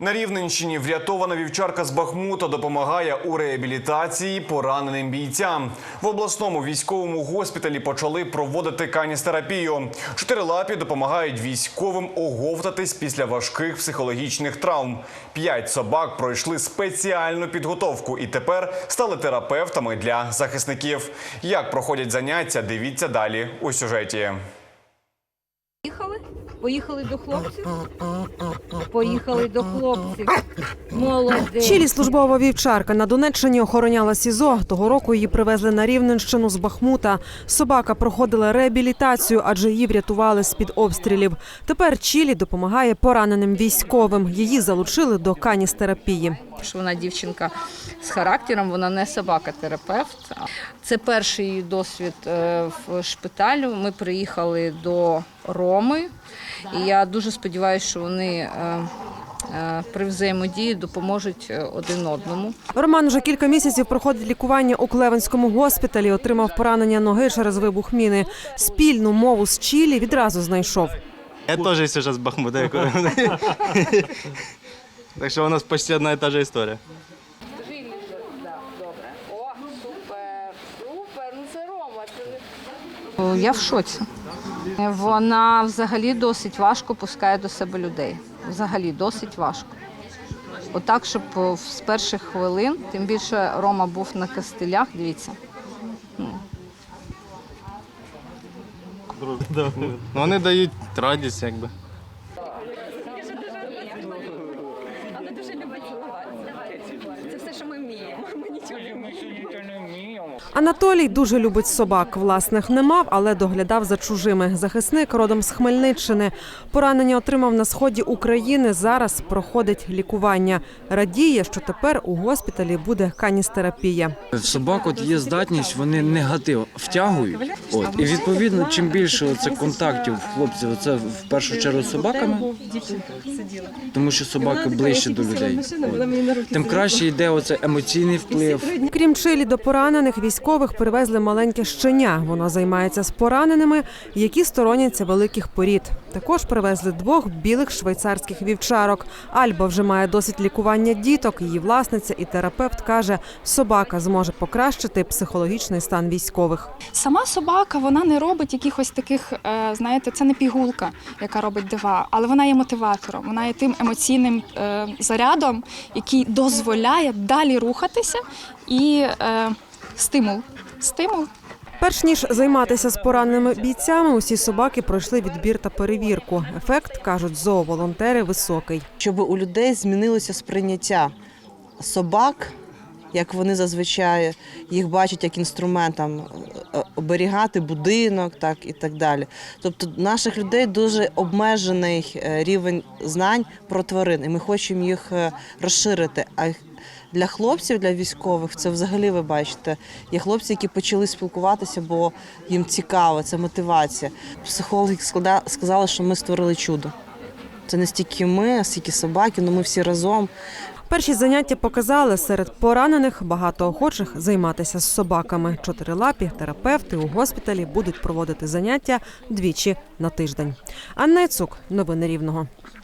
На Рівненщині врятована вівчарка з Бахмута допомагає у реабілітації пораненим бійцям. В обласному військовому госпіталі почали проводити каністерапію. Чотирилапі допомагають військовим оговтатись після важких психологічних травм. П'ять собак пройшли спеціальну підготовку і тепер стали терапевтами для захисників. Як проходять заняття, дивіться далі у сюжеті. Поїхали? Поїхали до хлопців? Поїхали до хлопців. Молодець. Чилі службова вівчарка на Донеччині охороняла СІЗО. Того року її привезли на Рівненщину з Бахмута. Собака проходила реабілітацію, адже її врятували з під обстрілів. Тепер Чілі допомагає пораненим військовим. Її залучили до каністерапії. Що вона дівчинка з характером, вона не собака-терапевт. Це перший її досвід е, в шпиталю. Ми приїхали до Роми, і я дуже сподіваюся, що вони е, е, при взаємодії допоможуть один одному. Роман уже кілька місяців проходить лікування у Клевенському госпіталі. Отримав поранення ноги через вибух міни. Спільну мову з Чілі відразу знайшов. Я теж зараз з Бахмута. Так що у нас почти одна і та же історія. Добре. О, супер, супер. Ну це Рома. Я в шоці. Вона взагалі досить важко пускає до себе людей. Взагалі досить важко. Отак, щоб з перших хвилин, тим більше Рома був на костилях, дивіться. Ну, вони дають радість, якби. любить цілуватися. Це все, що ми вміємо. Ми нічого не вміємо. Анатолій дуже любить собак. Власних не мав, але доглядав за чужими. Захисник родом з Хмельниччини. Поранення отримав на сході України. Зараз проходить лікування. Радіє, що тепер у госпіталі буде каністерапія. Собак от є здатність, вони негатив втягують. От і відповідно, чим більше це контактів хлопців, це в першу чергу з собаками, тому що собаки ближче до людей. От. Тим краще йде оце емоційний вплив. Крім чилі до поранених військових привезли маленьке щеня. Воно займається з пораненими, які стороняться великих порід. Також привезли двох білих швейцарських вівчарок. Альба вже має досить лікування діток. Її власниця і терапевт каже, собака зможе покращити психологічний стан військових. Сама собака вона не робить якихось таких, е, знаєте, це не пігулка, яка робить дива, але вона є мотиватором, вона є тим емоційним е, зарядом, який дозволяє далі рухатися і е, стимул. Стимул. Перш ніж займатися з пораненими бійцями, усі собаки пройшли відбір та перевірку. Ефект кажуть зооволонтери високий. щоб у людей змінилося сприйняття собак, як вони зазвичай їх бачать як інструмент там, е, оберігати будинок, так і так далі. Тобто наших людей дуже обмежений е, рівень знань про тварин, і ми хочемо їх е, розширити. Для хлопців, для військових, це взагалі ви бачите. Є хлопці, які почали спілкуватися, бо їм цікаво, це мотивація. Психологи сказали, що ми створили чудо. Це не стільки ми, а стільки собаки, але ми всі разом. Перші заняття показали серед поранених багато охочих займатися з собаками. Чотирилапі терапевти у госпіталі будуть проводити заняття двічі на тиждень. Анна Цук, новини Рівного.